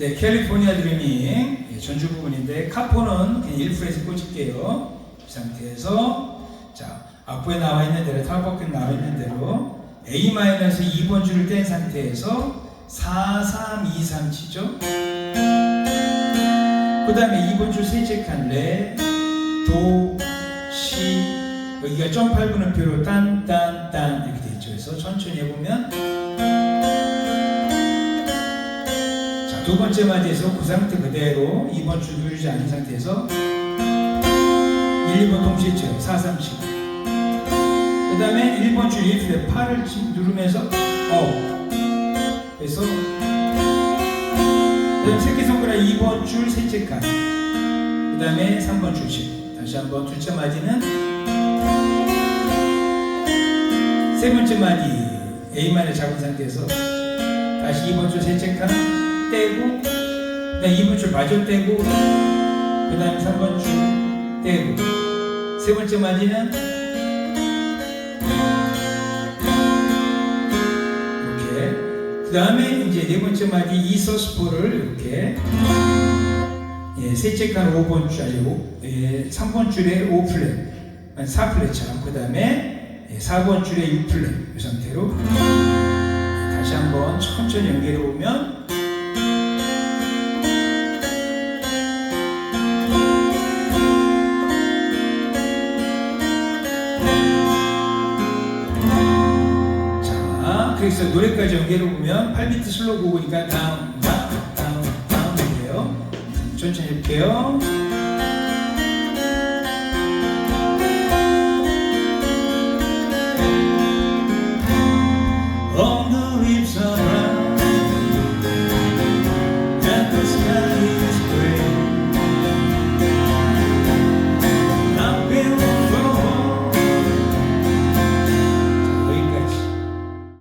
네, 캘리포니아 드리밍 예, 전주 부분인데 카포는 그냥 1프레즈 꽂을게요. 이 상태에서 자 악보에 나와 있는 대로 탈법에 나와 있는 대로 A 마이너스 2번 줄을 뗀 상태에서 4, 3, 2, 3 치죠. 그 다음에 2번 줄 셋째 칸 레, 도, 시 여기가 점 8분음표로 딴, 딴, 딴 이렇게 돼 있죠. 그래서 천천히 해보면 두 번째 마디에서 그 상태 그대로 2번 줄 누르지 않은 상태에서 1, 2번 동시에 쳐요. 4, 3 치고 그 다음에 1번 줄 1프레 8을 누르면서 어 그래서 그다음 새끼손가락 2번 줄 셋째 칸. 그 다음에 3번 줄 치고. 다시 한번 둘째 마디는 세 번째 마디 A만을 잡은 상태에서 다시 2번 줄 셋째 칸 떼고 그 다음 2번 줄 마저 떼고 그 다음에 3번 줄 떼고 세 번째 마디는 이렇게. 그 다음에 이제 네 번째 마디 이서스포를 이렇게. 예, 셋째 칸 5번 줄, 아니, 오, 예, 3번 줄에 5플랫, 4플랫처럼, 그 다음에 예, 4번 줄에 6플랫, 이 상태로 예, 다시 한번 천천히 연결해 보면 자, 그래서 노래까지 연결해 보면 8비트 슬로우 곡이니까 다운, 다운, 다운, 다운인데요. 천천히 해볼게요.